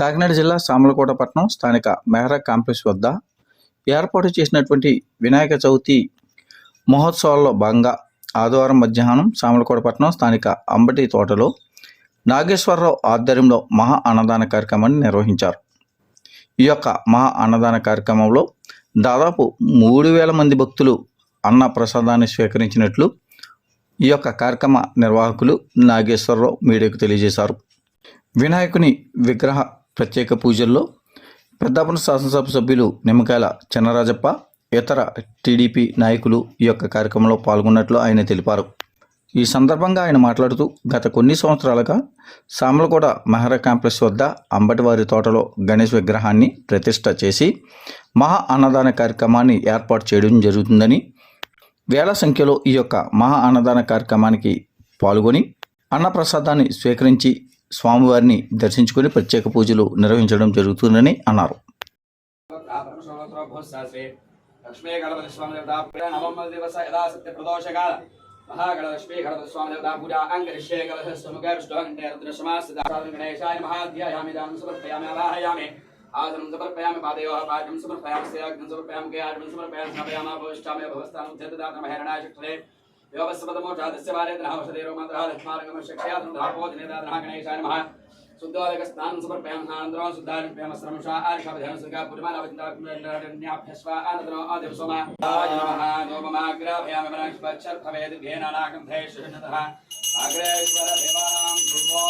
కాకినాడ జిల్లా సామలకోట పట్టణం స్థానిక మెహ్రా కాంప్లెక్స్ వద్ద ఏర్పాటు చేసినటువంటి వినాయక చవితి మహోత్సవాల్లో భాగంగా ఆదివారం మధ్యాహ్నం సామలకోట పట్టణం స్థానిక అంబటి తోటలో నాగేశ్వరరావు ఆధ్వర్యంలో మహా అన్నదాన కార్యక్రమాన్ని నిర్వహించారు. ఈ యొక్క మహా అన్నదాన కార్యక్రమంలో దాదాపు మూడు వేల మంది భక్తులు అన్న ప్రసాదాన్ని స్వీకరించినట్లు ఈ యొక్క కార్యక్రమ నిర్వాహకులు నాగేశ్వరరావు మీడియాకు తెలియజేశారు. వినాయకుని విగ్రహ ప్రత్యేక పూజల్లో పెద్దాపురం శాసనసభ సభ్యులు నిమ్మకాయల చిన్నరాజప్ప ఇతర టీడీపీ నాయకులు ఈ యొక్క కార్యక్రమంలో పాల్గొన్నట్లు ఆయన తెలిపారు. ఈ సందర్భంగా ఆయన మాట్లాడుతూ గత కొన్ని సంవత్సరాలుగా సామలకోట మహర కాంప్లెక్స్ వద్ద అంబటివారి తోటలో గణేష్ విగ్రహాన్ని ప్రతిష్ట చేసి మహా అన్నదాన కార్యక్రమాన్ని ఏర్పాటు చేయడం జరుగుతుందని వేల సంఖ్యలో ఈ యొక్క మహా అన్నదాన కార్యక్రమానికి పాల్గొని అన్నప్రసాదాన్ని స్వీకరించి స్వామివారిని దర్శించుకొని ప్రత్యేక పూజలు నిర్వహించడం జరుగుతుందని అన్నారు. స్వామి యదా సత్య మహాగణలక్ష్మీ గణపతి స్వామి దేవతా పూజ అంగరిష్యే కలశస్వముఖే విష్ణువంటే రుద్రశమాస్తిదాసాదం గణేశాయ దానం సమర్పయామి అవాహయామి ఆసనం సమర్పయామి పాదయోః పాద్యం సమర్పయామి శ్రేయాగ్నం సమర్పయామి కేయాగ్నం సమర్పయామి సమయామ భవిష్యామి భవస్థానం देवस्वतमो चातस्य वाले तनः औषधेरो मन्त्रः लक्ष्मार्गम शक्ष्या धनुधापो जनेदानः गणेशाय नमः शुद्धोदकस्नानं समर्पयामः अनन्तरं शुद्धार्पयामः श्रमशा आर्षभधेन सुगा पुरमानवचिन्ताभ्यस्वा अनन्तरम् आदिवसोम नमः नोममाग्राभयामि मनस्पच्छर् भवेद् घेनानाकं धैषणतः अग्रेश्वर देवानां भूपो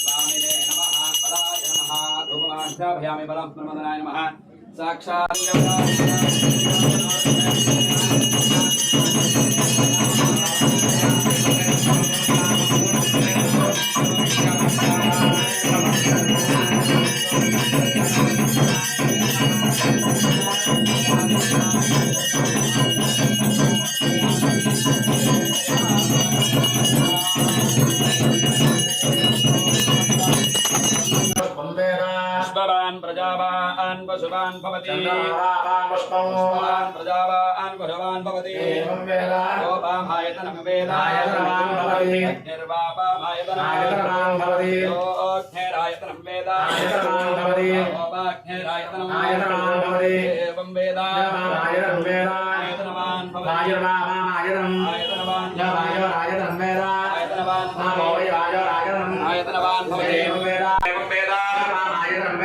स्वामिने नमः पदाय नमः धूपमाष्टाभयामि बलं प्रमदनाय नमः ధూపమాగ్రాభయామి సాక్షాత్ పుష్పవాన్ ప్రజావాన్ పశువాన్ భవతి పుష్పవాన్ ప్రజావాన్ పశువాన్ భవతి గోపామాయతనం వేదాయతనం భవతి నిర్వాపామాయతనం భవతి యోగ్నేరాయతనం వేద గోపాగ్నేరాయతనం భవతి ఏవం వేద ఆయతనవాన్ భవతి ఆయతనవాన్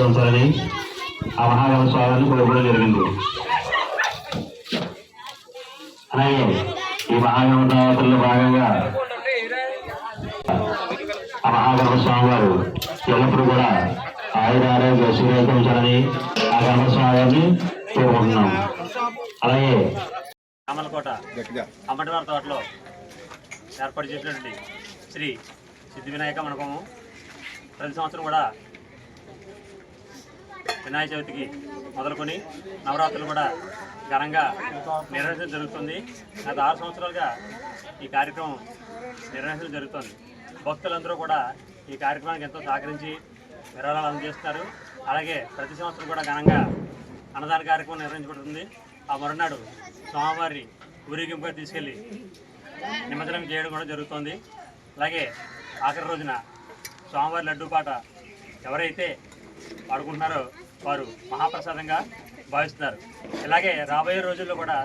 సంవత్సరాన్ని ఆ మహాగణ స్వామిని జరిగింది. అలాగే ఈ మహాగణ భాగంగా ఆ మహాగణ స్వామి వారు ఎల్లప్పుడూ కూడా ఆయుర ఆరోగ్య శ్రీరక్షించాలని ఆ గణప స్వామిని కోరుకుంటున్నాం. అలాగే అమలకోట అమ్మటివారి తోటలో ఏర్పాటు చేసినటువంటి శ్రీ సిద్ధి వినాయక మనకము ప్రతి సంవత్సరం కూడా వినాయక చవితికి మొదలుకొని నవరాత్రులు కూడా ఘనంగా నిర్వహించడం జరుగుతుంది. గత ఆరు సంవత్సరాలుగా ఈ కార్యక్రమం నిర్వహించడం జరుగుతుంది. భక్తులందరూ కూడా ఈ కార్యక్రమానికి ఎంతో సహకరించి విరాళాలు అందజేస్తున్నారు. అలాగే ప్రతి సంవత్సరం కూడా ఘనంగా అన్నదాన కార్యక్రమం నిర్వహించబడుతుంది. ఆ మరునాడు స్వామివారి ఊరేగింపుగా తీసుకెళ్ళి నిమజ్జనం చేయడం కూడా జరుగుతుంది. అలాగే ఆఖరి రోజున స్వామివారి లడ్డూ పాట ఎవరైతే పాడుకుంటున్నారో వారు మహాప్రసాదంగా భావిస్తున్నారు. ఇలాగే రాబోయే రోజుల్లో కూడా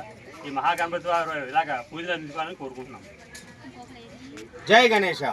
ఈ మహాగణపతి వారు ఇలాగ పూజలు అందించుకోవాలని కోరుకుంటున్నాం. జై గణేష.